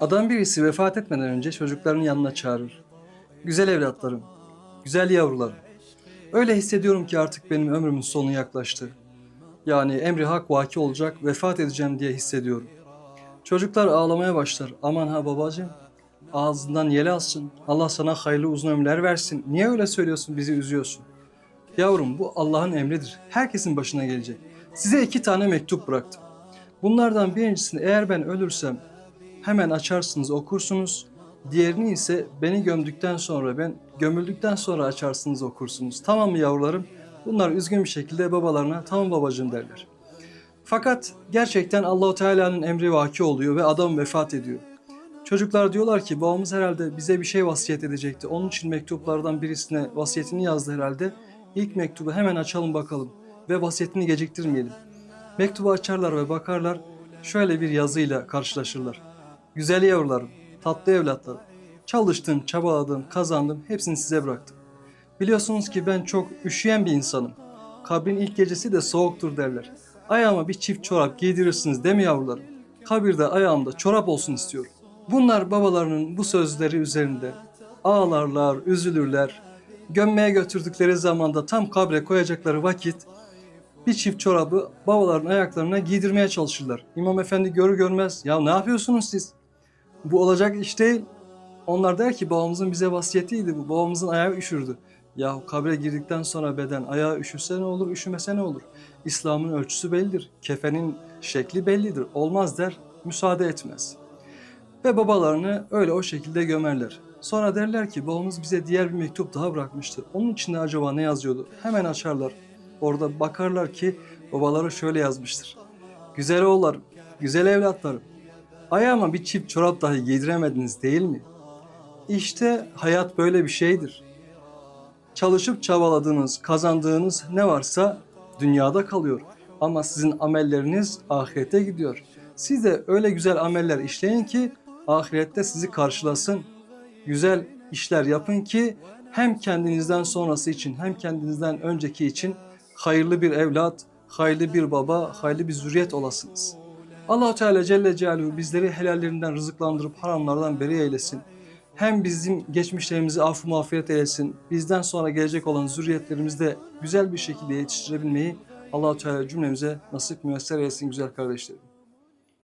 Adam birisi vefat etmeden önce çocuklarının yanına çağırır. Güzel evlatlarım, güzel yavrularım. Öyle hissediyorum ki artık benim ömrümün sonu yaklaştı. Yani emri hak vaki olacak, vefat edeceğim diye hissediyorum. Çocuklar ağlamaya başlar. Aman ha babacığım, ağzından yel alsın. Allah sana hayırlı uzun ömürler versin. Niye öyle söylüyorsun, bizi üzüyorsun? Yavrum bu Allah'ın emridir. Herkesin başına gelecek. Size iki tane mektup bıraktım. Bunlardan birincisini eğer ben ölürsem hemen açarsınız okursunuz. Diğerini ise beni gömdükten sonra ben gömüldükten sonra açarsınız okursunuz. Tamam mı yavrularım? Bunlar üzgün bir şekilde babalarına tamam babacığım derler. Fakat gerçekten Allahu Teala'nın emri vaki oluyor ve adam vefat ediyor. Çocuklar diyorlar ki babamız herhalde bize bir şey vasiyet edecekti. Onun için mektuplardan birisine vasiyetini yazdı herhalde. İlk mektubu hemen açalım bakalım ve vasiyetini geciktirmeyelim. Mektubu açarlar ve bakarlar şöyle bir yazıyla karşılaşırlar. Güzel yavrularım, tatlı evlatlarım. Çalıştım, çabaladım, kazandım, hepsini size bıraktım. Biliyorsunuz ki ben çok üşüyen bir insanım. Kabrin ilk gecesi de soğuktur derler. Ayağıma bir çift çorap giydirirsiniz değil mi yavrularım? Kabirde ayağımda çorap olsun istiyorum. Bunlar babalarının bu sözleri üzerinde ağlarlar, üzülürler. Gömmeye götürdükleri zamanda tam kabre koyacakları vakit bir çift çorabı babaların ayaklarına giydirmeye çalışırlar. İmam efendi görür görmez ya ne yapıyorsunuz siz? Bu olacak iş değil. Onlar der ki babamızın bize vasiyetiydi bu. Babamızın ayağı üşürdü. Ya kabre girdikten sonra beden ayağı üşürse ne olur, üşümese ne olur? İslam'ın ölçüsü bellidir. Kefenin şekli bellidir. Olmaz der, müsaade etmez. Ve babalarını öyle o şekilde gömerler. Sonra derler ki babamız bize diğer bir mektup daha bırakmıştı. Onun içinde acaba ne yazıyordu? Hemen açarlar. Orada bakarlar ki babaları şöyle yazmıştır. Güzel oğullarım, güzel evlatlarım. Ayağıma bir çift çorap dahi giydiremediniz değil mi? İşte hayat böyle bir şeydir. Çalışıp çabaladığınız, kazandığınız ne varsa dünyada kalıyor. Ama sizin amelleriniz ahirete gidiyor. Siz de öyle güzel ameller işleyin ki ahirette sizi karşılasın. Güzel işler yapın ki hem kendinizden sonrası için hem kendinizden önceki için hayırlı bir evlat, hayırlı bir baba, hayırlı bir zürriyet olasınız. Allah Teala Celle Celaluhu bizleri helallerinden rızıklandırıp haramlardan beri eylesin. Hem bizim geçmişlerimizi affı mağfiret eylesin. Bizden sonra gelecek olan zürriyetlerimizi de güzel bir şekilde yetiştirebilmeyi allah Teala cümlemize nasip müyesser eylesin güzel kardeşlerim.